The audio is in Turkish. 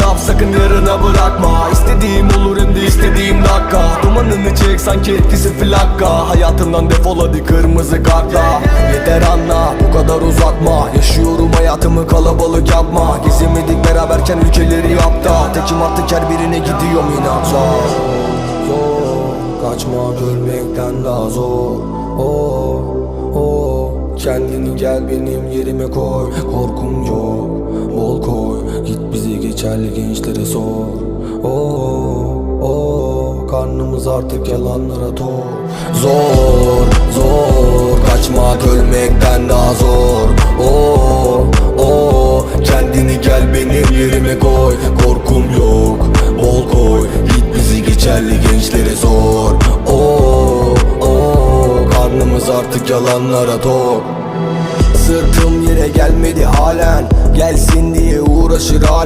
yap sakın yarına bırakma. İstediğim olur hem de istediğim dakika. Dumanını çek sanki etkisi flakka Hayatımdan defol hadi kırmızı kartla. Yeter anla bu kadar uzatma. Yaşıyorum hayatımı kalabalık yapma. Gezemedik beraberken ülkeleri yapta. Tekim artık her birine gidiyorum inatla Zor. Kaçmak ölmekten daha zor. Oh oh. Kendini gel benim yerime koy. Korkum yok geçerli gençlere sor. Oh oh Karnımız artık yalanlara tok Zor zor Kaçmak ölmekten daha zor. Oh oh Kendini gel benim yerime koy. Korkum yok bol koy. Git bizi geçerli gençlere sor. Oh oh Karnımız artık yalanlara tok Sırtım yere gelmedi halen. Gelsin diye uğraşır halen